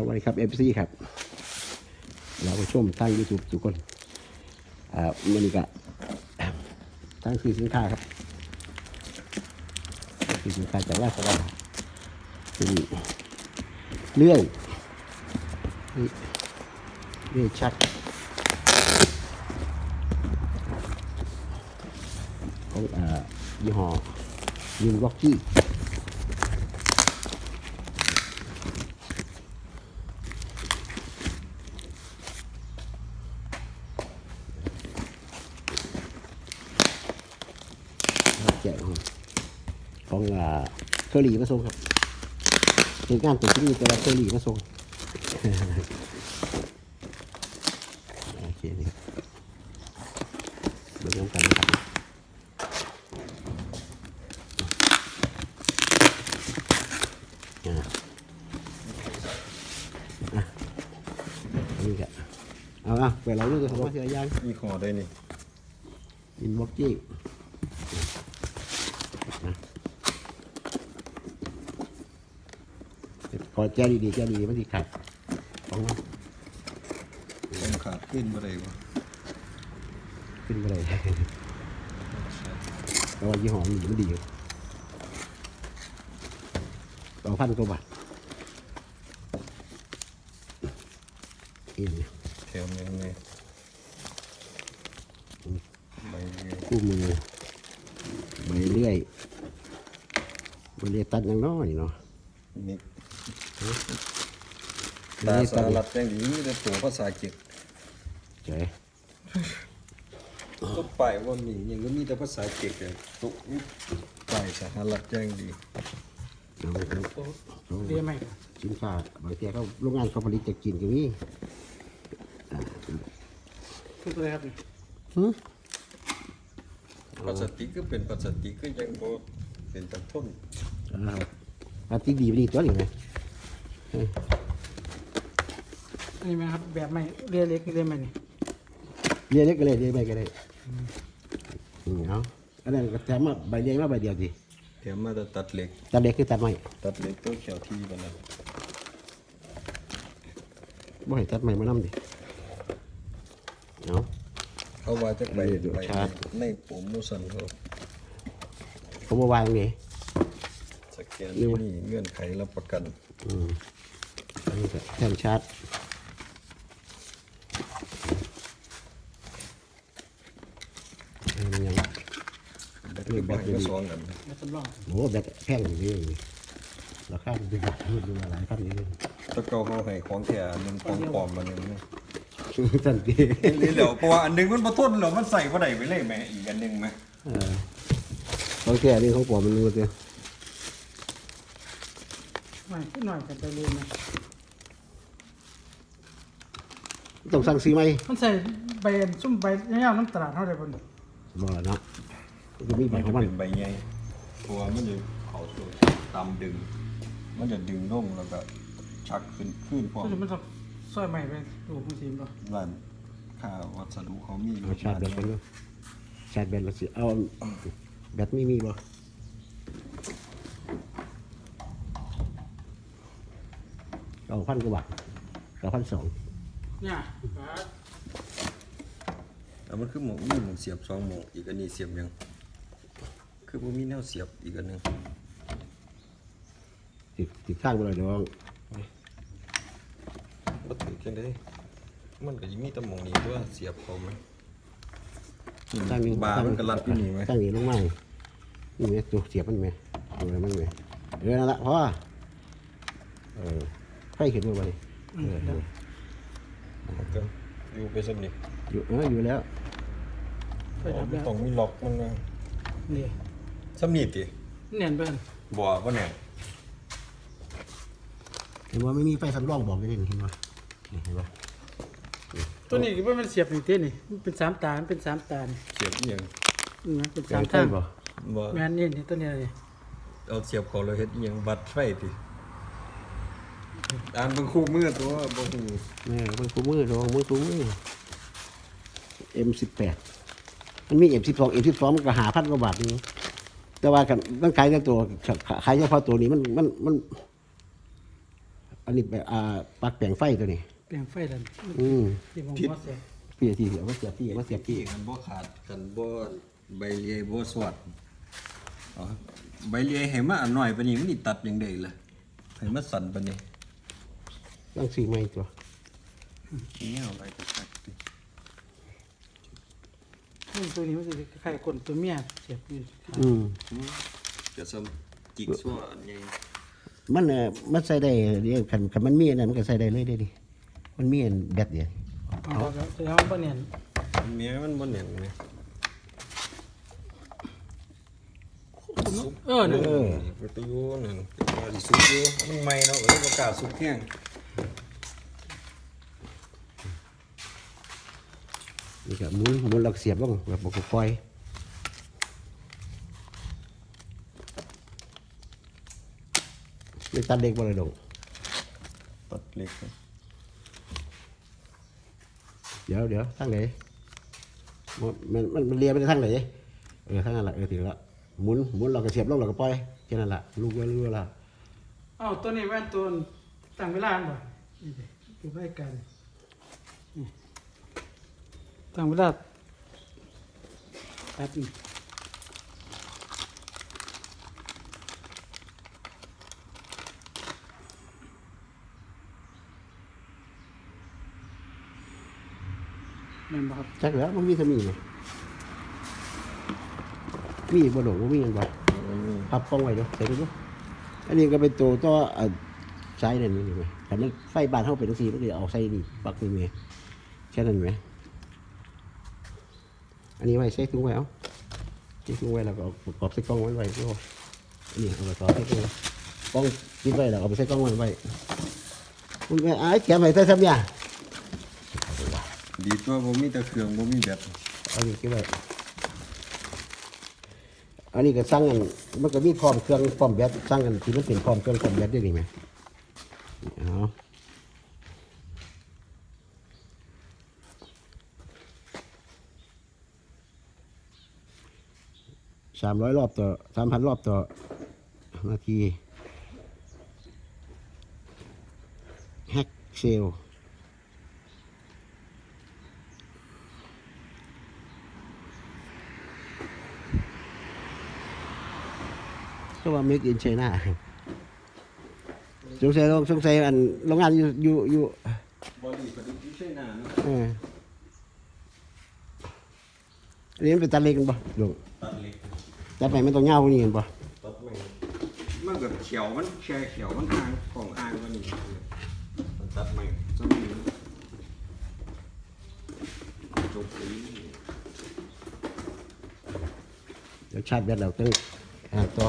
สวัสดีครับเอฟซีครับ เราไปชมทางยูทูบทุกคนอ่ามันนี่ก็ทางซื้อสินค้าครับซื้อสินค้าจากราชดาเป็นเรื่องนี่เรื่องชักของอ่ายี่ห้อยินล็อกกี้ ของของอ่าเกาหลีมาส่งครับเหตุการณ์เกิดขึ้นแต่ว่าเกาหลีมาส่งโอเคนี่ครับเดี๋ยวเริ่มกันนะครับอ่าอะนี่ก็เอาอะไปเราเรื่องกันครับว่าเสียยังมีคอได้นี่อินบ็อกกี้ ขอแจ้ดีๆแจ้ดีๆไม่ดีขัดของมันผมขาดขึ้นบ่ได้บ่ขึ้นไปเลยแต่ว่ายี่ห้อนี้มันดีอยู่สองพันกว่าบาทเองแถมยังไงใบเดียวคู่มือใบเลื่อยใบ เลื่อยตัดอยังน้อยเนาะนี่ใบตาเลื่อยสาตัดรัดแจ้งดีมีแต่ตัวภาษาอังกฤษเจ๋ก็ป้ายว่ามียังก็มีแต่ภาษาอังกฤษเลยตุ๊กป้ายสหรัฐแจ้งดีเอาไปครับเรียกไหมสินค้าบางทีเขาโรงงานเขาผลิตจากจีนก็มีคือตัวอะไรครับนี่หือพลาสติกก็เป็นพลาสติกก็ยังบ่เป็นตะทน อ่าพลาสติกดีดีตัวนี้ไหมอันนี้ไหมครับแบบไหมเรียกเล็กเรียกไหมนี่เรียกเล็กก็เลยเรียกไปก็ได้อืมเอาอันนั้นก็แถมมาใบเดียวมาใบเดียวสิแถมมาแต่ตัดเหล็กตัดเล็กคือตัดไม้ตัดเหล็กตัวเขียวที่บันนั้นบ่ให้ตัดไม้มานำดิเอาเขาว่าจักใบเออดูใบชาร์จในโปรโมชั่นเขาเขามาวางนี่ สแกนที่นี่เงื่อนไขรับประกันอืมอันนี้ก็แท่นชาร์จอันนี้ยังแบตเตอรี่บ้านก็สองอันแบบสำรองโอ้แบบแพงอยู่นี่ราคาเป็นแบบดูมาหลายพันอยู่นี่ตะเกาเขาให้ของแท้อันหนึงของปลอมอันหนึงเนี่ยสันตินี่เหลียวเพราะว่าอันหนึงมันบ่ทนหรอกมันใส่บ่ได้ไปเลยแหม่อีกอันหนึงแหมเออของแก่นี่ของปลอมมันรู้เดียว หน่อยขึ้นหน่อยกันไปเรียนไหมต้องสั่งซื้อไหมมันใส่ใบซุ่มใบยาวๆน้ำตลาดเท่าไหร่บนบ่เนาะมันจะมีใบมันของมันจะเป็นใบใหญ่ตัวมันจะเขาตัวตามดึง มันจะดึงลงแล้วก็ชักขึ้นขึ้นพร้อมก็จะมันต้องซอยใหม่ไปดูคุณทีมป่ะร้านค่าวัสดุเขามีเอาชาร์จแบตกันด้วยชาร์จแบตแล้วสิเอาแบตไม่มีบ่ เอาพันกว่าบาทเอาพันสองเนี่ยแล้วมันคือหมองมีหมองเสียบสองหมองอีกอันนี้เสียบยังคือบ่มีแนวเสียบอีกอันหนึงติดติดข้างไปเลยเดี๋ยวบ่ถือจังได๋มันก็สิมีแต่หมองนี้ตัวเสียบเขาไหมตั้งนี้บาร์มันก็รัดอยู่นี่ไหมตั้งนี้ลงมานี่ไหมตัวเสียบมันไหมดูอะไรมันไหมเออนั่นละพ่อเออ ไฟขึ้นมาบ่ดิเออเออมันก็อยู่ไปซั่นนี่อยู่เอออยู่แล้ว ไปอ๋อดับมันแล้วต้องมีล็อกมันนะนี่ซ้ำนี่ติเนียนไปอันบ่บ่แน่เห็นว่าไม่มีไฟสำรองบอกเลยเห็นไหมเห็นไหมตัวนี้ก็มันเสียบนี่เต้นี่มันเป็นสามตามันเป็นสามตานี่เสียบอีหยังอืมนะเป็นสาสามมทาทางงบ่บ่แม่นนี่นี่ตัวนี้นี่เอาเสียบเขาแล้วเฮ็ดอีหยังวัดไฟติ อ่านเบิ่งคู่มือตัวบ่ฮู้แม่มันคู่มือลองมือคู่มือ M18 มันมี M12 M12 มันก็หาพันกว่าบาทนี่แต่ว่ากันมันขายแต่ตัวขายเฉพาะตัวนี้มันมันมัน อันนี้แบบอ่าปลักแปลงไฟตัวนี้ เปลี่ยนไฟดันอืมที่ผมว่าเสียเปลี่ยนทีเดียวมาเสียบพี่มาเสียบพี่ กันบ่ขาดกันบ่ใบเลียบ่สวดอ๋อใบเลียให้มาอันหน่อยปานนี้มันนี่ตัดอย่างใดล่ะให้มันสั่นปานนี้ ต้องซื้อใหม่ตัวนี่เอาไปก็ตัดดิตัวนี้มันจะคล้ายๆคนตัวเมียเสียบอยู่อืมจะซ้ำจิกซัวอันใหญ่มันเอ่อมันใส่ได้เดี๋ยวคันคันมันมีอันนั้นมันก็ใส่ได้เลยเด้ดิมันมีอันแบตเดียวเอาแล้วแต่ว่าบ่เนียนเมียมันบ่แน่นไหมเออนั่นเออประตูนั่นว่าสิสุกอยู่มันใหม่เนาะก็เลยบ่กล้าสุกแห้ง นี่ก็หมุนหมุนแล้วก็เสียบลงแบบบ่ก็ปล่อยไม่ตัดเด็กบ่เลยดงตัดเล็กครับเดี๋ยวเดี๋ยวทางไหนมันมันมันมันเลียไปทางไหนเออทางนั้นแหละเออถึงแล้วหมุนหมุนเราก็เสียบลงเราก็ปล่อยแค่นั้นแหละลูกไว้ลูกไว้ละเอ้าตัวนี้แม่นตัวตั้งเวลาอันบ่นี่ดิอยู่ใกล้กันนี่ ตั้งเวลาตัดนี่แม่นบ่ครับจักแล้วมันมีสมีไหมมีบ่ดงบ่มีอันบ่พับกล้องไว้เดูใส่ดูดูอันนี้ก็เป็นตัวต่ออ่าใช้นั่นนี่ไหมแต่มันไฟบานเท่าเป็นสีมันก็เอาใส่นี่ปลักนี่ไหมแค่นั้นไหม อันนี้ไว้ใส่ถุงไว้เอาใส่ถุงไว้แล้วก็เอาประกอบใส่กล้องไว้ไว้ก็อันนี้เอาไปต่อใส่กล้องไว้กล้องคิดไว้แล้วเอาไปใส่กล้องไว้ไว้คุณแม่อ้ายแกะไว้ใส่ซ้ำยาดีตัวบ่มีแต่เครื่องบ่มีแบบเอาอยู่ที่ไว้อันนี้ก็สร้างกันมันก็มีพร้อมเครื่องพร้อมแบตสร้างกันที่มันเป็นพร้อมเครื่องพร้อมแบตได้ดีไหมเอา สามร้อยรอบต่อสามพันรอบต่อนาทีแฮกเซลก็ว่า make in China สงสัยสงสัยอันโรงงานอยู่อยู่อยู่บ่ดีก็ดีใช่น่ะเนาะเอออันนี้มันเป็นตาเล็กกันปะลูกตัดเล็ก ตาไปมันต้องเงาพวกนี้กันปะตัดไม่มันแบบเขียวมันแช่เขียวมันห่างของห่างกว่านี้มันตัดไม่จังนี้จบปีเดี๋ยวชาร์จแบตเราต้องอ่าต่อ